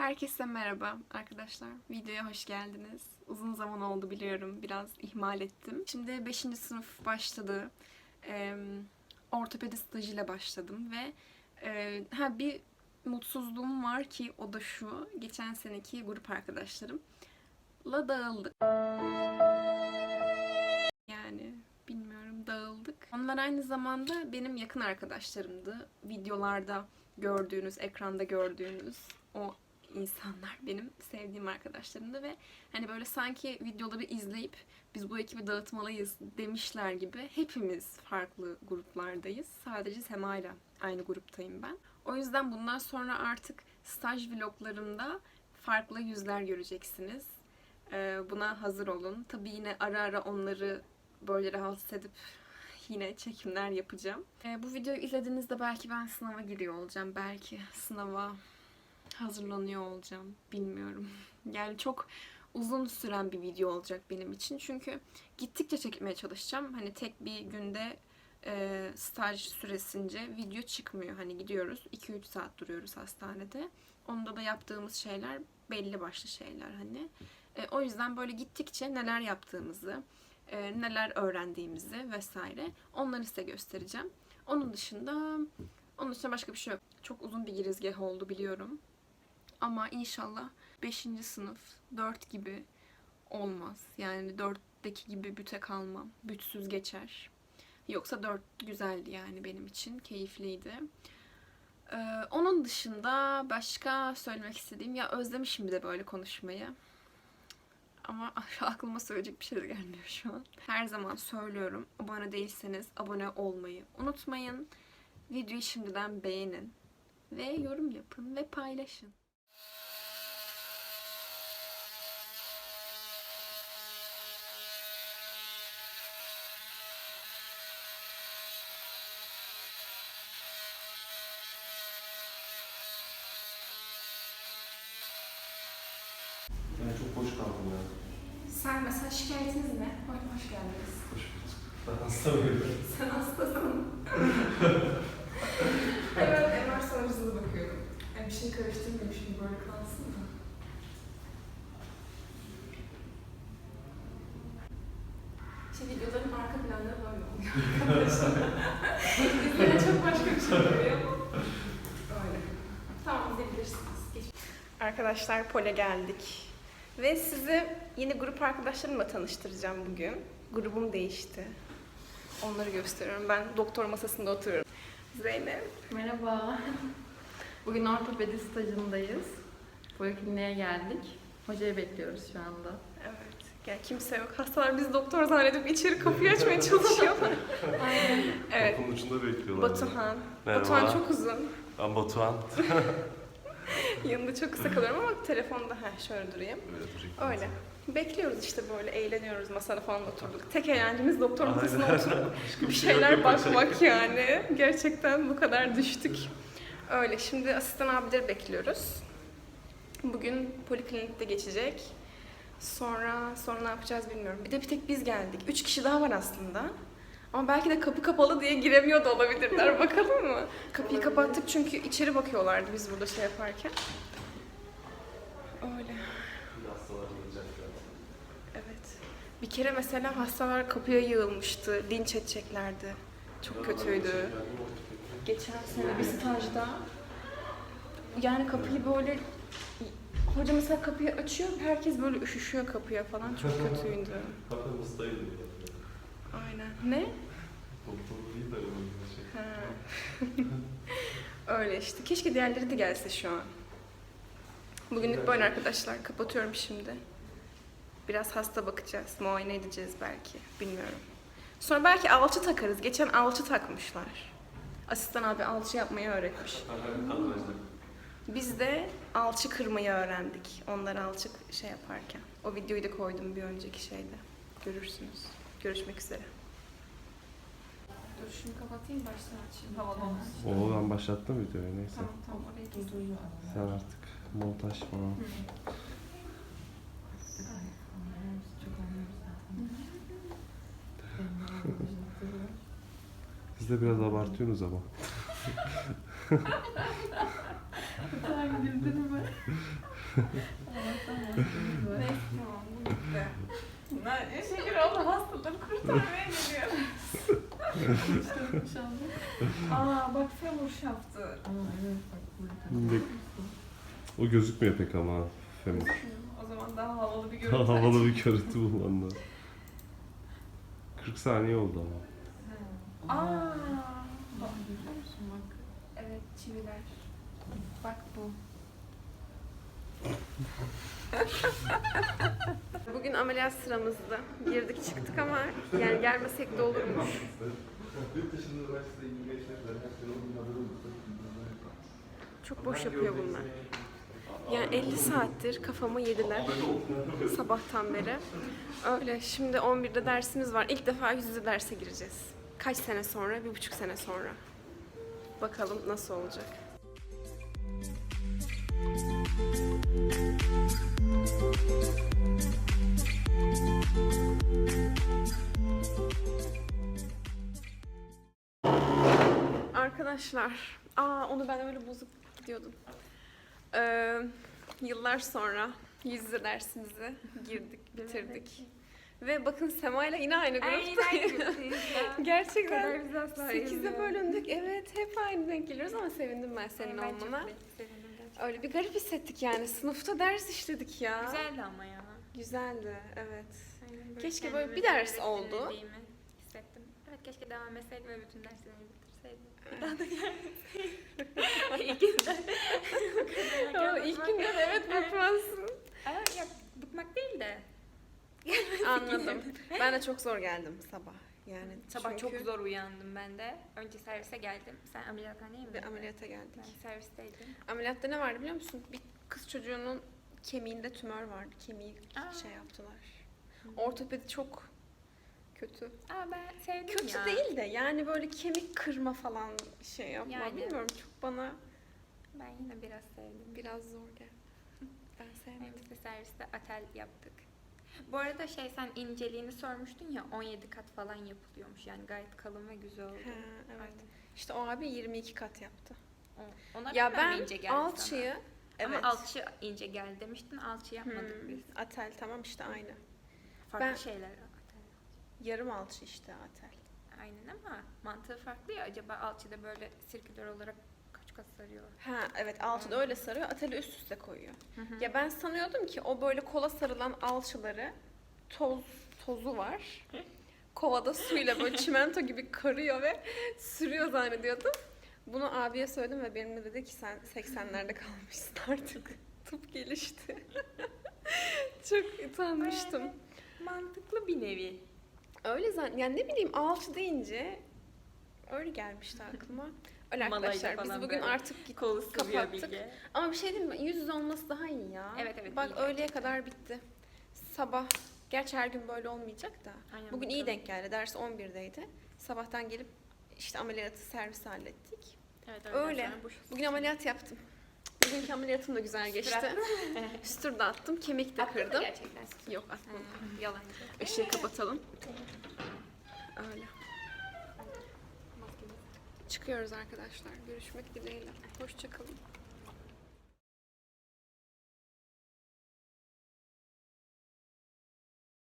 Herkese merhaba arkadaşlar. Videoya hoş geldiniz. Uzun zaman oldu biliyorum. Biraz ihmal ettim. Şimdi 5. sınıf başladı. Ee, ortopedi stajıyla başladım ve e, ha bir mutsuzluğum var ki o da şu. Geçen seneki grup arkadaşlarımla dağıldık. Yani bilmiyorum dağıldık. Onlar aynı zamanda benim yakın arkadaşlarımdı. Videolarda gördüğünüz, ekranda gördüğünüz o insanlar benim sevdiğim arkadaşlarımdı ve hani böyle sanki videoları izleyip biz bu ekibi dağıtmalıyız demişler gibi hepimiz farklı gruplardayız. Sadece Sema ile aynı gruptayım ben. O yüzden bundan sonra artık staj vloglarımda farklı yüzler göreceksiniz. Ee, buna hazır olun. Tabii yine ara ara onları böyle rahatsız edip yine çekimler yapacağım. Ee, bu videoyu izlediğinizde belki ben sınava giriyor olacağım. Belki sınava hazırlanıyor olacağım. Bilmiyorum. Yani çok uzun süren bir video olacak benim için. Çünkü gittikçe çekmeye çalışacağım. Hani tek bir günde e, staj süresince video çıkmıyor. Hani gidiyoruz 2-3 saat duruyoruz hastanede. Onda da yaptığımız şeyler belli başlı şeyler hani. E, o yüzden böyle gittikçe neler yaptığımızı, e, neler öğrendiğimizi vesaire onları size göstereceğim. Onun dışında onun dışında başka bir şey yok. Çok uzun bir girizgah oldu biliyorum. Ama inşallah 5. sınıf 4 gibi olmaz. Yani 4'teki gibi büte kalmam. Bütsüz geçer. Yoksa 4 güzeldi yani benim için. Keyifliydi. Ee, onun dışında başka söylemek istediğim ya özlemişim bir de böyle konuşmayı. Ama aklıma söyleyecek bir şey de gelmiyor şu an. Her zaman söylüyorum. Abone değilseniz abone olmayı unutmayın. Videoyu şimdiden beğenin. Ve yorum yapın ve paylaşın. Ben çok boş kaldım ya. Sen mesela şikayetiniz ne? Hoş, hoş geldiniz. Boş bulduk. Ben hasta mıyım? Sen hastasın. Hemen MR sonucuna bakıyorum. Yani bir şey karıştırmayayım şimdi böyle kalsın da. İşte videoların arka planları böyle oluyor. İzleyen çok başka bir şey görüyor. Öyle. Tamam izleyebilirsiniz. Geç. Arkadaşlar pole geldik. Ve sizi yeni grup arkadaşlarımla tanıştıracağım bugün. Grubum değişti. Onları gösteriyorum. Ben doktor masasında oturuyorum. Zeynep. Merhaba. Bugün ortopedi stajındayız. Polikliniğe geldik. Hocayı bekliyoruz şu anda. Evet. Yani kimse yok. Hastalar bizi doktor zannedip içeri kapıyı açmaya çalışıyorlar. evet. Kapının ucunda bekliyorlar. Batuhan. Merhaba. Batuhan çok uzun. Ben Batuhan. Yanında çok kısa kalıyorum ama telefonda ha şöyle durayım. Öyle durayım. Öyle. Bekliyoruz işte böyle eğleniyoruz masada falan oturduk. Tek eğlencemiz doktor masasına oturup bir şey şeyler bakmak yani. Gerçekten bu kadar düştük. Öyle şimdi asistan abileri bekliyoruz. Bugün poliklinikte geçecek. Sonra sonra ne yapacağız bilmiyorum. Bir de bir tek biz geldik. Üç kişi daha var aslında. Ama belki de kapı kapalı diye giremiyor da olabilirler. Bakalım mı? Kapıyı kapattık çünkü içeri bakıyorlardı biz burada şey yaparken. Öyle. Evet. Bir kere mesela hastalar kapıya yığılmıştı. Linç edeceklerdi. Çok kötüydü. Geçen sene bir stajda yani kapıyı böyle hoca mesela kapıyı açıyor herkes böyle üşüşüyor kapıya falan çok kötüydü. Hastaydım. Aynen. Ne? Öyle bir şey. Öyle işte. Keşke diğerleri de gelse şu an. Bugünlük böyle arkadaşlar. Kapatıyorum şimdi. Biraz hasta bakacağız. Muayene edeceğiz belki. Bilmiyorum. Sonra belki alçı takarız. Geçen alçı takmışlar. Asistan abi alçı yapmayı öğretmiş. Biz de alçı kırmayı öğrendik. Onlar alçı şey yaparken. O videoyu da koydum bir önceki şeyde. Görürsünüz. Görüşmek üzere. Dur şunu kapatayım baştan açayım. Havalı olsun. Oo ben başlattım videoyu neyse. Tamam tamam oraya kesin. Sen artık montaj falan. Siz de biraz abartıyorsunuz ama. Sen güldün mü? Neyse tamam bu bitti. Bunlar şeker oldu hastaları kurtarmaya geliyor. Aa bak femur şaftı. Aa evet bak. O gözükmüyor pek ama femur. O zaman daha havalı bir görüntü. Daha havalı bir görüntü bulman lazım. 40 saniye oldu ama. Aa. Bak görüyor musun bak. Evet çiviler. Bak bu. Bugün ameliyat sıramızdı. Girdik çıktık ama yani gelmesek de olurmuş. Çok boş yapıyor bunlar. Yani 50 saattir kafamı yediler sabahtan beri. Öyle şimdi 11'de dersimiz var. İlk defa yüz yüze derse gireceğiz. Kaç sene sonra? Bir buçuk sene sonra. Bakalım nasıl olacak. Arkadaşlar, aa onu ben öyle bozup gidiyordum. Ee, yıllar sonra yüz yüze dersimize girdik, bitirdik. Ve bakın Sema ile yine aynı gruptayız. Gerçekten. güzel 8'e bölündük. Evet, hep aynı denk geliyoruz ama sevindim ben senin olmana. Öyle bir garip hissettik yani. Sınıfta ders işledik ya. Güzeldi ama ya. Güzeldi, evet. Aynen Keşke kendimi böyle bir ders böyle oldu. Hissettim. Evet keşke devam etseydim ve bütün derslerimi Bir daha da gelmeseydim. İlk günden. İlk günden evet bakmazsın. Ama ya bıkmak değil de. Anladım. Ben de çok zor geldim sabah. Yani Sabah çünkü çok zor uyandım ben de. Önce servise geldim. Sen ameliyathaneye mi? Bir ameliyata geldik. Ben servisteydim. Ameliyatta ne vardı biliyor musun? Bir kız çocuğunun kemiğinde tümör vardı. Kemiği Aa. şey yaptılar. Ortopedi çok kötü. Aa ben sevdim Kötü ya. değil de yani böyle kemik kırma falan şey yapma. Yani. Bilmiyorum çok bana Ben yine biraz sevdim. biraz zor geldi. Ben sevmedim. de serviste atel yaptık. Bu arada şey sen inceliğini sormuştun ya 17 kat falan yapılıyormuş yani gayet kalın ve güzel oldu. Ha, evet. İşte o abi 22 kat yaptı. O- Ona Ya ben ince geldi alçıyı sana. evet. Ama alçı ince geldi demiştin. Alçı yapmadık Hmm, biz. Atel tamam işte aynı. Farklı Ben- şeyler. Yarım alçı işte atel. Aynen ama mantığı farklı ya. Acaba alçıda böyle sirküler olarak kaç kat sarıyor? Ha evet alçı da öyle sarıyor. Ateli üst üste koyuyor. Hı hı. Ya ben sanıyordum ki o böyle kola sarılan alçıları toz tozu var. Kovada suyla böyle çimento gibi karıyor ve sürüyor zannediyordum. Bunu abiye söyledim ve benimle dedi ki sen 80'lerde kalmışsın artık. Tıp gelişti. Çok utanmıştım. Mantıklı bir nevi. Öyle zan yani ne bileyim alçı deyince öyle gelmişti aklıma. Öyle arkadaşlar biz bugün böyle. artık git. Kolu Kapattık. Bilge. Ama bir şey diyeyim mi? Yüz yüze olması daha iyi ya. Evet, evet, Bak iyi öğleye gerçekten. kadar bitti. Sabah. Gerçi her gün böyle olmayacak da. Aynen, Bugün iyi bakalım. denk geldi. Ders 11'deydi. Sabahtan gelip işte ameliyatı servis hallettik. Evet, Öyle. boş- Bugün ameliyat yaptım. Bugünkü ameliyatım da güzel geçti. Sütür de attım. Kemik de Attın mı kırdım. Gerçekten. Yok atmadım. Ha, Yalancı. Işığı kapatalım. Öyle. Çıkıyoruz arkadaşlar. Görüşmek dileğiyle. Hoşçakalın.